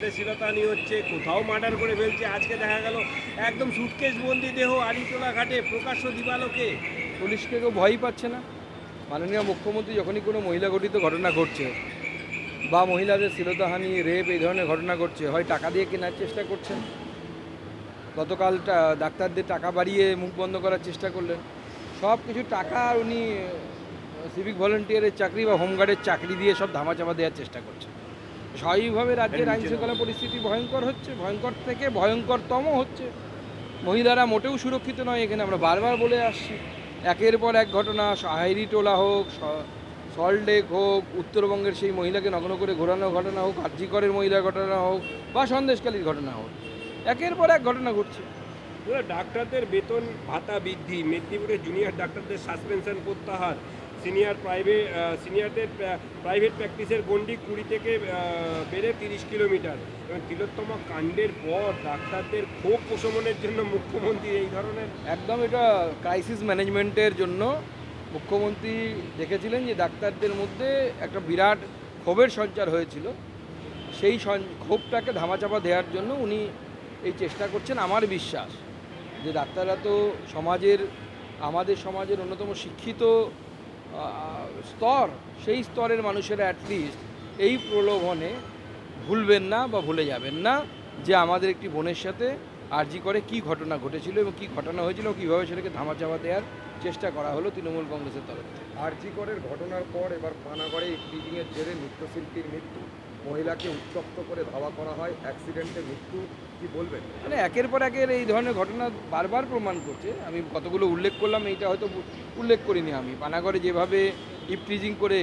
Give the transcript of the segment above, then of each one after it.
শিলতানি হচ্ছে কোথাও মার্ডার করে ফেলছে। আজকে দেখা গেল একদম সুটকেস বন্দি দেহ আলিটোলা ঘাটে প্রকাশ্য দিবালোকে। পুলিশকে কেউ ভয়ই পাচ্ছে না। মাননীয় মুখ্যমন্ত্রী যখনই কোনো মহিলা গঠিত ঘটনা ঘটছে বা মহিলাদের শ্লীলতাহানি রেপ এই ধরনের ঘটনা ঘটছে, হয় টাকা দিয়ে কেনার চেষ্টা করছেন? গতকাল ডাক্তারদের টাকা বাড়িয়ে মুখ বন্ধ করার চেষ্টা করলেন। সব কিছু টাকা উনি সিভিক ভলেন্টিয়ারের চাকরি বা হোমগার্ডের চাকরি দিয়ে সব ধামাচাপা দেওয়ার চেষ্টা করছেন। স্বাভাবিকভাবে রাজ্যের আইন শৃঙ্খলা পরিস্থিতি ভয়ঙ্কর হচ্ছে ভয়ঙ্কর থেকে ভয়ঙ্করতম হচ্ছে। মহিলারা মোটেও সুরক্ষিত নয় এখানে আমরা বারবার বলে আসছি। একের পর এক ঘটনা হাইরি টোলা হোক সল্টলেক হোক উত্তরবঙ্গের সেই মহিলাকে নগ্ন করে ঘোরানোর ঘটনা হোক আর্জিকরের মহিলার ঘটনা হোক বা সন্দেশকালীর ঘটনা হোক একের পর এক ঘটনা ঘটছে। ডাক্তারদের বেতন ভাতা বৃদ্ধি মেদিনীপুরে জুনিয়র ডাক্তারদের সাসপেনশন প্রত্যাহার সিনিয়র প্রাইভেট সিনিয়রদের প্রাইভেট প্র্যাকটিসের গন্ডি কুড়ি থেকে বেড়ে তিরিশ কিলোমিটার। এবং তিলোত্তমা কাণ্ডের পর ডাক্তারদের ক্ষোভ প্রশমনের জন্য মুখ্যমন্ত্রী এই ধরনের একদম এটা ক্রাইসিস ম্যানেজমেন্টের জন্য মুখ্যমন্ত্রী দেখেছিলেন যে ডাক্তারদের মধ্যে একটা বিরাট ক্ষোভের সঞ্চার হয়েছিল। সেই ক্ষোভটাকে ধামাচাপা দেওয়ার জন্য উনি এই চেষ্টা করছেন। আমার বিশ্বাস যে ডাক্তাররা তো সমাজের, আমাদের সমাজের অন্যতম শিক্ষিত স্তর, সেই স্তরের মানুষেরা অ্যাটলিস্ট এই প্রলোভনে ভুলবেন না বা ভুলে যাবেন না যে আমাদের একটি বোনের সাথে আরজি করে কি ঘটনা ঘটেছিল এবং কি ঘটনা হয়েছিল কীভাবে সেটাকে ধামাচাপা দেওয়ার চেষ্টা করা হলো তৃণমূল কংগ্রেসের তরফে আর্জি করের ঘটনার পর এবার পানাগড়ে ইফটিজিংয়ের জেরে নৃত্যশিল্পীর মৃত্যু। মহিলাকে উত্তপ্ত করে ধাওয়া করা হয় অ্যাক্সিডেন্টে মৃত্যু, কি বলবেন? মানে একের পর একের এই ধরনের ঘটনা বারবার প্রমাণ করছে। আমি কতগুলো উল্লেখ করলাম, এইটা হয়তো উল্লেখ করিনি আমি। পানাগড়ে যেভাবে ইপটিজিং করে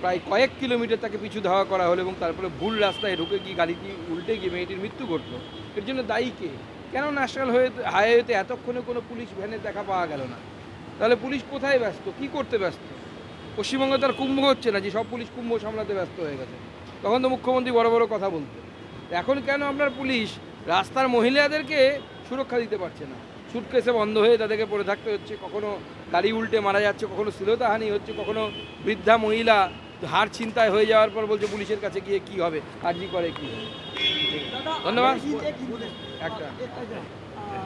প্রায় কয়েক কিলোমিটার তাকে পিছু ধাওয়া করা হলো এবং তারপরে ভুল রাস্তায় ঢুকে গিয়ে গাড়িটি উল্টে গিয়ে মেয়েটির মৃত্যু ঘটলো। এর জন্য দায়ী কে? কেন ন্যাশনাল হয়ে হাইওয়েতে এতক্ষণে কোনো পুলিশ ভ্যানে দেখা পাওয়া গেল না? তাহলে পুলিশ কোথায় ব্যস্ত? কি করতে ব্যস্ত? পশ্চিমবঙ্গে তার কুম্ভ হচ্ছে না যে সব পুলিশ কুম্ভ সামলাতে ব্যস্ত হয়ে গেছে। তখন তো মুখ্যমন্ত্রী বড় বড় কথা বলতো এখন কেন আপনার পুলিশ রাস্তার মহিলাদেরকে সুরক্ষা দিতে পারছে না? সুটকেসে বন্ধ হয়ে তাদেরকে পড়ে থাকতে হচ্ছে কখনো গাড়ি উল্টে মারা যাচ্ছে কখনো শ্লীলতাহানি হচ্ছে কখনো বৃদ্ধা মহিলা হার চিন্তায় হয়ে যাওয়ার পর বলছে পুলিশের কাছে গিয়ে কি হবে আর্জি করে কি হবে। ধন্যবাদ। একটা